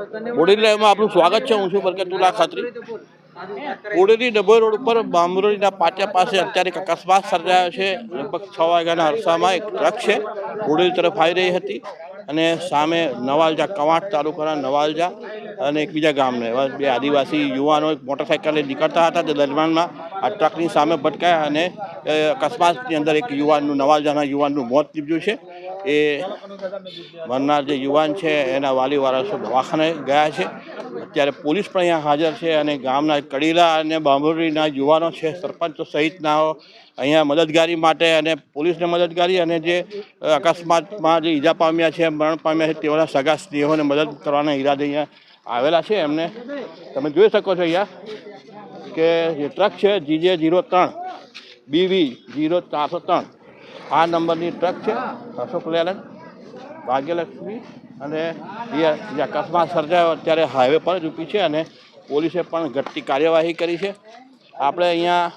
બોડેલી લાઈવમાં આપનું સ્વાગત છે, હું છું બરકતુલ્લા ખાતરી. બોડેલી ડભોઈ રોડ ઉપર બામરોલીના પાટિયા પાસે અત્યારે એક અકસ્માત સર્જાયો છે. લગભગ છ વાગ્યાના અરસામાં એક ટ્રક છે બોડેલી તરફ આવી રહી હતી અને સામે નવાલજા કવાંટ તાલુકાના નવાલજા અને એકબીજા ગામને. એવા બે આદિવાસી યુવાનો એક મોટરસાઇકલે નીકળતા હતા. તે દરમિયાનમાં આ ટ્રકની સામે ભટકાયા અને અકસ્માતની અંદર એક યુવાનનું, નવાલજાના યુવાનનું મોત નીપજ્યું છે. એ મરનાર જે યુવાન છે, એના વાલી વારસો દવાખાને ગયા છે. અત્યારે પોલીસ પણ અહીંયા હાજર છે અને ગામના કડીલા અને બાંભોરીના યુવાનો છે, સરપંચો સહિતનાઓ અહીંયા મદદગારી માટે અને પોલીસને મદદગારી અને જે અકસ્માતમાં જે ઈજા પામ્યા છે, મરણ પામ્યા છે, તેઓના સગા સ્નેહોને મદદ કરવાના ઈરાદે અહીંયા આવેલા છે. એમને તમે જોઈ શકો છો અહીંયા કે જે ટ્રક છે, જીજે જીરો ત્રણ, બીવી જીરો ચારસો ત્રણ. આ નંબરની ટ્રક છે અશોક લેલન ભાગ્યલક્ષ્મી અને એ જે અકસ્માત સર્જાયો અત્યારે હાઈવે પર જ ઊભી છે અને પોલીસે પણ ઘટતી કાર્યવાહી કરી છે. આપણે અહીંયા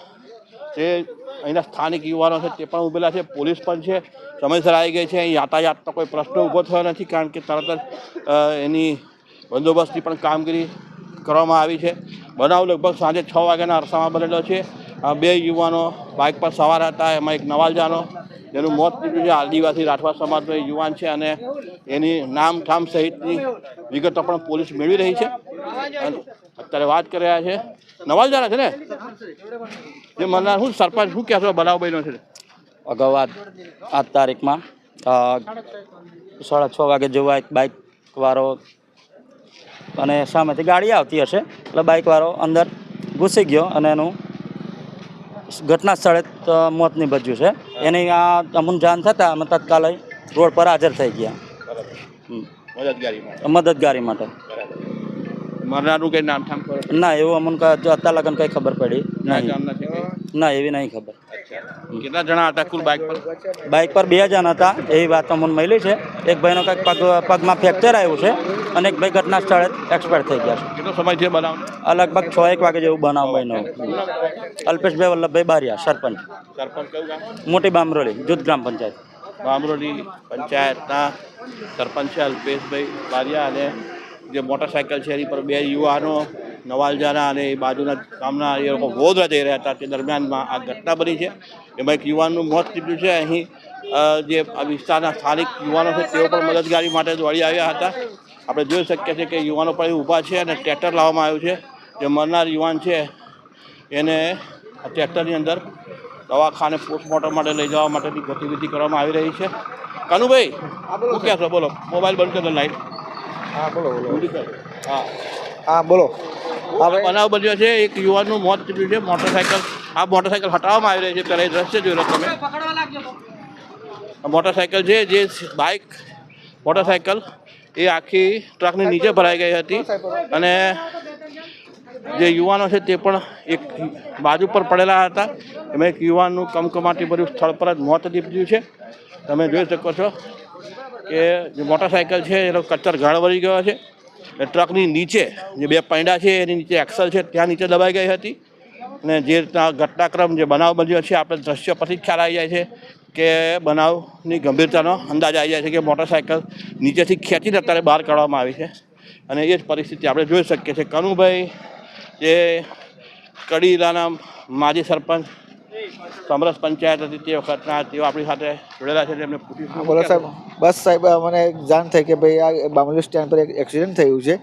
જે અહીંના સ્થાનિક યુવાનો છે તે પણ ઊભેલા છે પોલીસ પણ છે સમયસર આવી ગઈ છે અહીં યાતાયાતનો કોઈ પ્રશ્ન ઊભો થયો નથી કારણ કે તરત જ એની બંદોબસ્તની પણ કામગીરી કરવામાં આવી છે. બનાવ લગભગ સાંજે છ વાગ્યાના અરસામાં બનેલો છે. બે યુવાનો બાઇક પર સવાર હતા એમાં એક નવાલજાનો જેનું મોત નીકળ્યું છે. આદિવાસી રાઠવા સમાજનો એ યુવાન છે અને એની નામ ઠામ સહિતની વિગતો પણ પોલીસ મેળવી રહી છે. અત્યારે વાત કરી રહ્યા છે. નવાલજાના છે ને? જે મરનાર શું સરપંચ શું કહેશો? બનાવ બન્યો છે. અગાઉ આ તારીખમાં સાડા છ વાગે જેવા એક બાઇકવાળો અને સામેથી ગાડી આવતી હશે. એટલે બાઇકવાળો અંદર ઘૂસી ગયો અને એનું ઘટના સ્થળે મોત નિપજ્યું છે. એની આ અમુક જાણ થતાં અમે તત્કાલ રોડ પર હાજર થઈ ગયા. મદદગારી માટે. મરનારું કઈ નામ ના એવું અમને અત્યાર લગન કંઈ ખબર પડી નહીં? ના એવી નહીં ખબર. કેટલા જણા હતા કુલ બાઇક પર? બાઇક પર બે જણ હતા એવી વાત અમને મળી છે. એક ભાઈનો કંઈક પગ પગમાં ફ્રેક્ચર આવ્યું છે અને એક ભાઈ ઘટના સ્થળે એક્સપાયર થઈ ગયા છે. કેટલો સમય છે બનાવ લગભગ છ એક વાગે જેવું બનાવ બન્યો. અલ્પેશભાઈ વલ્લભભાઈ બારિયા સરપંચ. સરપંચ મોટી બામરોલી જૂથ ગ્રામ પંચાયત. બામરોલી પંચાયતના સરપંચ છે અલ્પેશભાઈ બારિયા અને જે મોટરસાઇકલ છે એની પર બે યુવાનો નવાલજાના અને એ બાજુના ગામના એ લોકો વડોદરા જઈ રહ્યા હતા તે દરમિયાનમાં આ ઘટના બની છે. એમાં એક યુવાનનું મોત નીપજ્યું છે. અહીં જે આ વિસ્તારના સ્થાનિક યુવાનો છે તેઓ પણ મદદગારી માટે દોડી આવ્યા હતા. આપણે જોઈ શકીએ છીએ કે યુવાનો પણ ઊભા છે અને ટ્રેક્ટર લાવવામાં આવ્યું છે. જે મરનાર યુવાન છે એને આ ટ્રેક્ટરની અંદર દવાખાને પોસ્ટમોર્ટમ માટે લઈ જવા માટેની ગતિવિધિ કરવામાં આવી રહી છે. કાનુભાઈ શું કહેશો બોલો. મોબાઈલ બંધ કરો લાઈટ. હા બોલો બોલો. હા. હા બોલો. બનાવ બન્યો છે એક યુવાનનું મોત થયું છે મોટરસાયકલ. આ મોટરસાયકલ હટાવવામાં આવી રહી છે પહેલાં એ દ્રશ્ય જોઈ લો તમે. મોટરસાયકલ છે જે બાઇક મોટરસાયકલ એ આખી ટ્રકની નીચે ભરાઈ ગઈ હતી. અને જે યુવાનો છે તે પણ એક બાજુ પર પડેલા હતા. એમાં એક યુવાનનું કમકમાટી ભર્યું સ્થળ પર જ મોત નીપજ્યું છે. તમે જોઈ શકો છો કે જે મોટરસાયકલ છે એનો કચ્ચર ગાળ વળી ગયો છે. ટ્રકની નીચે જે બે પૈડા છે, એની નીચે એક્સલ છે, ત્યાં નીચે દબાઈ ગઈ હતી. અને જે રીતના ઘટનાક્રમ જે બનાવ બન્યો છે, આપણે દ્રશ્ય પરથી ખ્યાલ આવી જાય છે કે બનાવની ગંભીરતાનો અંદાજ આવી જાય છે કે મોટરસાયકલ નીચેથી ખેંચીને અત્યારે બહાર કાઢવામાં આવી છે. અને એ જ પરિસ્થિતિ આપણે જોઈ શકીએ છીએ. કનુભાઈ, જે કડીલાના માજી સરપંચ, સમરસ પંચાયત હતી તે વખતના તેઓ આપણી સાથે જોડેલા છે, તેમને બોલો સાહેબ. બસ સાહેબ મને જાણ થઈ કે ભાઈ આ બામલી સ્ટેન્ડ પર એક એક્સિડન્ટ થયું છે.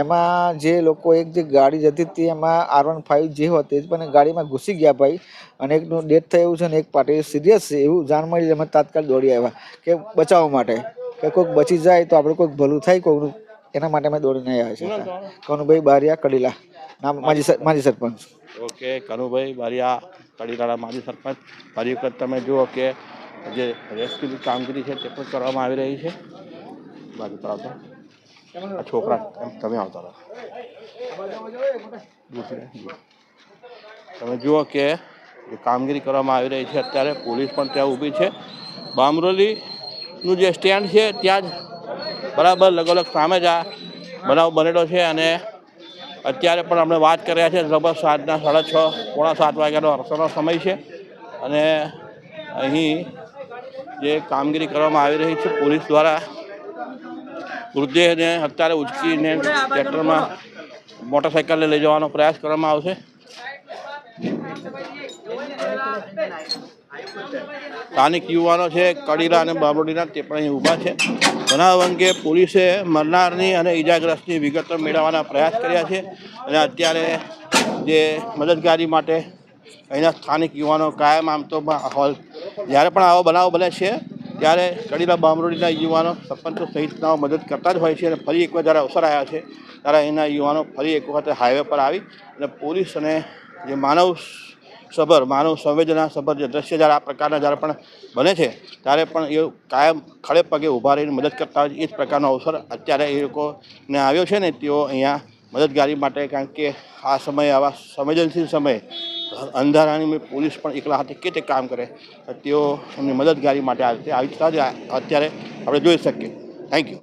એમાં જે લોકો એક જે ગાડી જતી હતી એમાં આર વન ફાઇવ જે હતી પણ ગાડીમાં ઘૂસી ગયા ભાઈ. અને એકનું ડેથ થયું છે અને એક પાર્ટી સિરિયસ છે એવું જાણ મળી અમે તાત્કાલિક દોડી આવ્યા. કે બચાવવા માટે કે કોઈક બચી જાય તો આપણે કોઈક ભલું થાય કોઈનું એના માટે અમે દોડીને આવ્યા છીએ. કનુભાઈ બારિયા કડીલા. નામ માજી માજી સરપંચ. ઓકે કનુભાઈ બારિયા કડીલાના માજી સરપંચ. ફરી વખત તમે જુઓ કે જે રેસ્ક્યુની કામગીરી છે તે પણ કરવામાં આવી રહી છે. બાજુ પર આવતા. આ છોકરા એમ તમે આવતા રહો. તમે જુઓ કે જે કામગીરી કરવામાં આવી રહી છે અત્યારે પોલીસ પણ ત્યાં ઊભી છે. બામરોલીનું જે સ્ટેન્ડ છે ત્યાં જ બરાબર લગોલગ સામે જ આ બનાવ બનેલો છે અને અત્યારે પણ આપણે વાત કર્યા છે લગભગ સાતના સાડા છ, પોણા સાત વાગ્યાનો અરસાનો સમય છે. અને અહીં જે કામગીરી કરવામાં આવી રહી છે, પોલીસ દ્વારા મૃતદેહને અત્યારે ઉચકીને ટ્રેક્ટરમાં મોટરસાઇકલને લઈ જવાનો પ્રયાસ કરવામાં આવશે. સ્થાનિક યુવાનો છે, કડીલા અને બાબરોડીના તે પણ અહીં ઊભા છે. બનાવ અંગે પોલીસે મરનારની અને ઈજાગ્રસ્તની વિગતો મેળવવાના પ્રયાસ કર્યા છે અને અત્યારે જે મદદગારી માટે અહીંના સ્થાનિક યુવાનો કાયમ આમ તો હોલ જ્યારે પણ આવો બનાવ બને છે, ત્યારે કડીલા બામરોડીના યુવાનો સરપંચો સહિતનાઓ મદદ કરતા જ હોય છે અને ફરી એકવાર જ્યારે અવસર આવ્યા છે, ત્યારે અહીંના યુવાનો ફરી એક વખત હાઈવે પર આવી અને પોલીસ અને જે માનવ સભર, માનવ સંવેદના સભર જે દ્રશ્ય જ્યારે આ પ્રકારના જ્યારે પણ બને છે, ત્યારે પણ એ કાયમ ખડે પગે ઊભા રહીને મદદ કરતા હોય એ જ પ્રકારનો અવસર અત્યારે એ લોકોને આવ્યો છે ને તેઓ અહીંયા મદદગારી માટે કારણ કે આ સમયે આવા સંવેદનશીલ સમયે અંધારાની પોલીસ પણ એકલા હાથે કે તે કામ કરે, તેઓ એમની મદદગારી માટે આવી આવી અત્યારે આપણે જોઈ શકીએ. Thank you